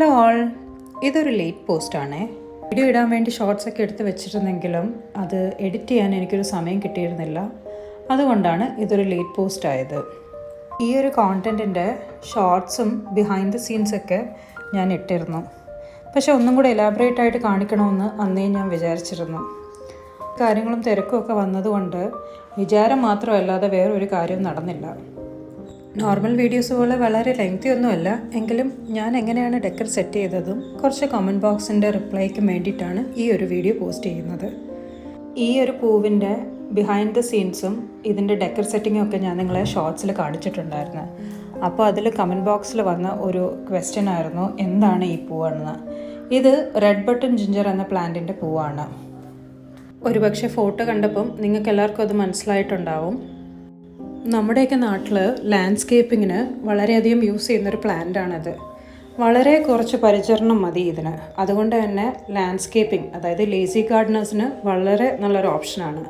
Hello all ഇതൊരു late പോസ്റ്റാണേ video ഇടാൻ വേണ്ടി ഷോർട്സ് ഒക്കെ എടുത്ത് വെച്ചിരുന്നെങ്കിലും അത് എഡിറ്റ് ചെയ്യാൻ എനിക്കൊരു സമയം കിട്ടിയിരുന്നില്ല. അതുകൊണ്ടാണ് ഇതൊരു ലേറ്റ് പോസ്റ്റ് ആയത്. ഈ ഒരു കോണ്ടന്റിന്റെ ഷോർട്സും ബിഹൈൻഡ് ദ സീൻസൊക്കെ ഞാൻ ഇട്ടിരുന്നു. പക്ഷെ ഒന്നും കൂടെ എലാബറേറ്റ് ആയിട്ട് കാണിക്കണമെന്ന് അന്നേ ഞാൻ വിചാരിച്ചിരുന്നു. കാര്യങ്ങളും തിരക്കും ഒക്കെ വന്നതുകൊണ്ട് വിചാരം മാത്രമല്ലാതെ വേറൊരു കാര്യവും നടന്നില്ല. നോർമൽ വീഡിയോസ് പോലെ വളരെ ലെങ്തി ഒന്നുമല്ല എങ്കിലും ഞാൻ എങ്ങനെയാണ് ഡെക്കർ സെറ്റ് ചെയ്തതും കുറച്ച് കമന്റ് ബോക്സിന്റെ റിപ്ലൈക്ക് വേണ്ടിയിട്ടാണ് ഈ ഒരു വീഡിയോ പോസ്റ്റ് ചെയ്യുന്നത്. ഈ ഒരു പൂവിന്റെ ബിഹൈൻഡ് ദ സീൻസും ഇതിന്റെ ഡെക്കർ സെറ്റിങ്ങും ഒക്കെ ഞാൻ നിങ്ങളെ ഷോർട്സിൽ കാണിച്ചിട്ടുണ്ടായിരുന്നു. അപ്പോൾ അതിൽ കമന്റ് ബോക്സിൽ വന്ന ഒരു ക്വസ്റ്റ്യൻ ആയിരുന്നു എന്താണ് ഈ പൂവെന്ന് ഇത് റെഡ് ബട്ടൺ ജിഞ്ചർ എന്ന പ്ലാന്റിന്റെ പൂവാണ്. ഒരുപക്ഷെ ഫോട്ടോ കണ്ടപ്പം നിങ്ങൾക്ക് എല്ലാവർക്കും അത് മനസ്സിലായിട്ടുണ്ടാവും. നമ്മുടെയൊക്കെ നാട്ടിൽ ലാൻഡ്സ്കേപ്പിങ്ങിന് വളരെയധികം യൂസ് ചെയ്യുന്നൊരു പ്ലാന്റാണത് വളരെ കുറച്ച് പരിചരണം മതി ഇതിന്. അതുകൊണ്ട് തന്നെ ലാൻഡ്സ്കേപ്പിംഗ് അതായത് ലേസി ഗാർഡനേഴ്സിന് വളരെ നല്ലൊരു ഓപ്ഷനാണ്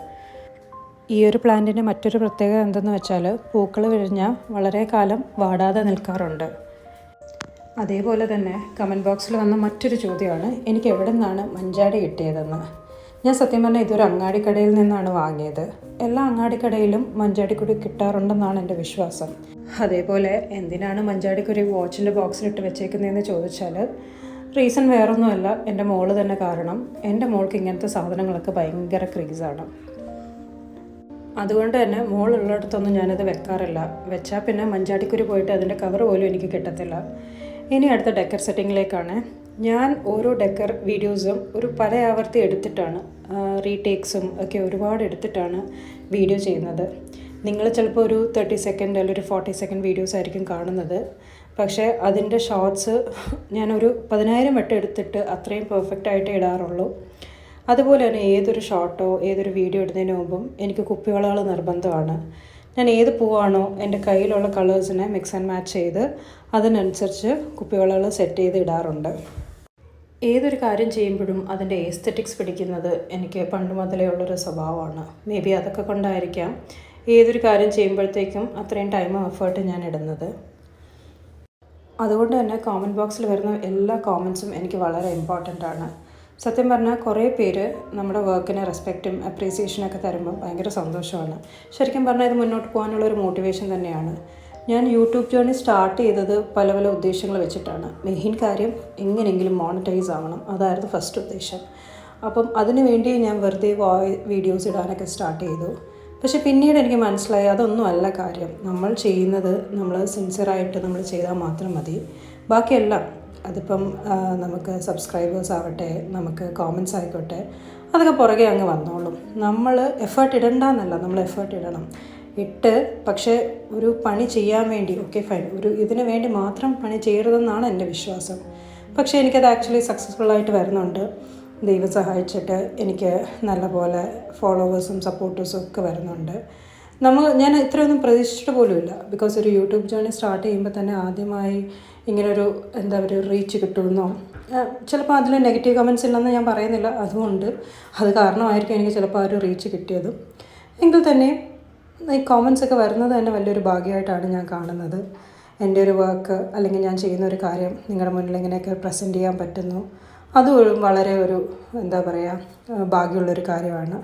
ഈ ഒരു പ്ലാന്റിന്റെ മറ്റൊരു പ്രത്യേകത എന്തെന്ന് വെച്ചാൽ പൂക്കൾ വിരിഞ്ഞാൽ വളരെ കാലം വാടാതെ നിൽക്കാറുണ്ട്. അതേപോലെ തന്നെ കമന്റ് ബോക്സിൽ വന്ന മറ്റൊരു ചോദ്യമാണ് എനിക്ക് എവിടെ നിന്നാണ് മഞ്ചാടി കിട്ടിയതെന്ന്? ഞാൻ സത്യം പറഞ്ഞാൽ ഇതൊരു അങ്ങാടിക്കടയിൽ നിന്നാണ് വാങ്ങിയത്. എല്ലാ അങ്ങാടിക്കടയിലും മഞ്ചാടിക്കുടി കിട്ടാറുണ്ടെന്നാണ് എന്റെ വിശ്വാസം. അതേപോലെ എന്തിനാണ് മഞ്ചാടിക്കുരി വാച്ചിന്റെ ബോക്സിലിട്ട് വെച്ചേക്കുന്നതെന്ന് ചോദിച്ചാൽ റീസൺ വേറൊന്നുമല്ല എന്റെ മോൾ തന്നെ കാരണം. എന്റെ മോൾക്ക് ഇങ്ങനത്തെ സാധനങ്ങളൊക്കെ ഭയങ്കര ക്രീസാണ്. അതുകൊണ്ട് തന്നെ മോളുള്ളിടത്തൊന്നും ഞാനത് വെക്കാറില്ല. വെച്ചാൽ പിന്നെ മഞ്ചാടിക്കുരി പോയിട്ട് അതിന്റെ കവർ പോലും എനിക്ക് കിട്ടത്തില്ല. ഇനി അടുത്ത ഡെക്കർ സെറ്റിങ്ങിലേക്കാണ്. ഞാൻ ഓരോ ഡെക്കർ വീഡിയോസും ഒരു പല ആവർത്തി എടുത്തിട്ടാണ് റീടേക്സും ഒക്കെ ഒരുപാട് എടുത്തിട്ടാണ് വീഡിയോ ചെയ്യുന്നത്. നിങ്ങൾ ചിലപ്പോൾ ഒരു തേർട്ടി സെക്കൻഡ് അല്ലെങ്കിൽ ഒരു ഫോർട്ടി സെക്കൻഡ് വീഡിയോസ് ആയിരിക്കും കാണുന്നത്. പക്ഷേ അതിന്റെ ഷോർട്സ് ഞാനൊരു പതിനായിരം വട്ടം എടുത്തിട്ട് അത്രയും പെർഫെക്റ്റ് ആയിട്ട് ഇടാറുള്ളൂ. അതുപോലെ തന്നെ ഏതൊരു ഷോർട്ടോ ഏതൊരു വീഡിയോ ഇടുന്നതിന് മുമ്പും എനിക്ക് കുപ്പിവളകൾ നിർബന്ധമാണ്. ഞാൻ ഏത് പൂവാണോ എന്റെ കയ്യിലുള്ള കളേഴ്സിനെ മിക്സ് ആൻഡ് മാച്ച് ചെയ്ത് അതിനനുസരിച്ച് കുപ്പിവളകൾ സെറ്റ് ചെയ്ത് ഇടാറുണ്ട്. ഏതൊരു കാര്യം ചെയ്യുമ്പോഴും അതിന്റെ എസ്തെറ്റിക്സ് പിടിക്കുന്നത് എനിക്ക് പണ്ട് മുതലേ ഉള്ളൊരു സ്വഭാവമാണ്. മേ ബി അതൊക്കെ കൊണ്ടായിരിക്കാം ഏതൊരു കാര്യം ചെയ്യുമ്പോഴത്തേക്കും അത്രയും ടൈമും എഫേർട്ടും ഞാൻ ഇടുന്നത്. അതുകൊണ്ട് തന്നെ കോമന്റ് ബോക്സിൽ വരുന്ന എല്ലാ കോമൻസും എനിക്ക് വളരെ ഇമ്പോർട്ടന്റ് ആണ്. സത്യം പറഞ്ഞാൽ കുറേ പേര് നമ്മുടെ വർക്കിന് റെസ്പെക്റ്റും അപ്രീസിയേഷനൊക്കെ തരുമ്പോൾ ഭയങ്കര സന്തോഷമാണ്. ശരിക്കും പറഞ്ഞാൽ ഇത് മുന്നോട്ട് പോകാനുള്ള ഒരു മോട്ടിവേഷൻ തന്നെയാണ്. ഞാൻ യൂട്യൂബ് ജേണി സ്റ്റാർട്ട് ചെയ്തത് പല പല ഉദ്ദേശങ്ങൾ വെച്ചിട്ടാണ്. മെയിൻ കാര്യം എങ്ങനെയെങ്കിലും മോണിറ്റൈസ് ആവണം. അതായിരുന്നു ഫസ്റ്റ് ഉദ്ദേശം. അപ്പം അതിനുവേണ്ടി ഞാൻ വെറുതെ വീഡിയോസ് ഇടാനൊക്കെ സ്റ്റാർട്ട് ചെയ്തു. പക്ഷെ പിന്നീട് എനിക്ക് മനസ്സിലായി അതൊന്നും അല്ല കാര്യം. നമ്മൾ ചെയ്യുന്നത് നമ്മൾ സിൻസിയറായിട്ട് നമ്മൾ ചെയ്താൽ മാത്രം മതി. ബാക്കിയെല്ലാം അതിപ്പം നമുക്ക് സബ്സ്ക്രൈബേഴ്സ് ആവട്ടെ നമുക്ക് കോമൻസ് ആയിക്കോട്ടെ അതൊക്കെ പുറകെ അങ്ങ് വന്നോളും. നമ്മൾ എഫേർട്ട് ഇടണ്ടെന്നല്ല നമ്മൾ എഫേർട്ട് ഇടണം. ഇട്ട് പക്ഷേ ഒരു പണി ചെയ്യാൻ വേണ്ടി ഓക്കെ ഫൈൻ ഒരു ഇതിന് വേണ്ടി മാത്രം പണി ചെയ്യരുതെന്നാണ് എന്റെ വിശ്വാസം. പക്ഷേ എനിക്കത് ആക്ച്വലി സക്സസ്ഫുൾ ആയിട്ട് വരുന്നുണ്ട്. ദൈവം സഹായിച്ചിട്ട് എനിക്ക് നല്ലപോലെ ഫോളോവേഴ്സും സപ്പോർട്ടേഴ്സും ഒക്കെ വരുന്നുണ്ട്. നമ്മൾ ഞാൻ ഇത്രയൊന്നും പ്രതീക്ഷിച്ചിട്ട് പോലുമില്ല. ബിക്കോസ് ഒരു യൂട്യൂബ് ജേർണി സ്റ്റാർട്ട് ചെയ്യുമ്പോൾ തന്നെ ആദ്യമായി ഇങ്ങനൊരു എന്താ പറയുക റീച്ച് കിട്ടുമെന്നോ ചിലപ്പോൾ അതിൽ നെഗറ്റീവ് കമൻസ് ഇല്ലെന്ന് ഞാൻ പറയുന്നില്ല. അതുകൊണ്ട് അത് കാരണമായിരിക്കും എനിക്ക് ചിലപ്പോൾ ആ ഒരു റീച്ച് കിട്ടിയതും. എങ്കിൽ തന്നെ ഈ കോമൻസ് ഒക്കെ വരുന്നത് തന്നെ വലിയൊരു ഭാഗ്യമായിട്ടാണ് ഞാൻ കാണുന്നത്. എന്റെ ഒരു വർക്ക് അല്ലെങ്കിൽ ഞാൻ ചെയ്യുന്ന ഒരു കാര്യം നിങ്ങളുടെ മുന്നിൽ ഇങ്ങനെയൊക്കെ പ്രസന്റ് ചെയ്യാൻ പറ്റുന്നു. അതും വളരെ ഒരു എന്താ പറയുക ഭാഗ്യമുള്ളൊരു കാര്യമാണ്.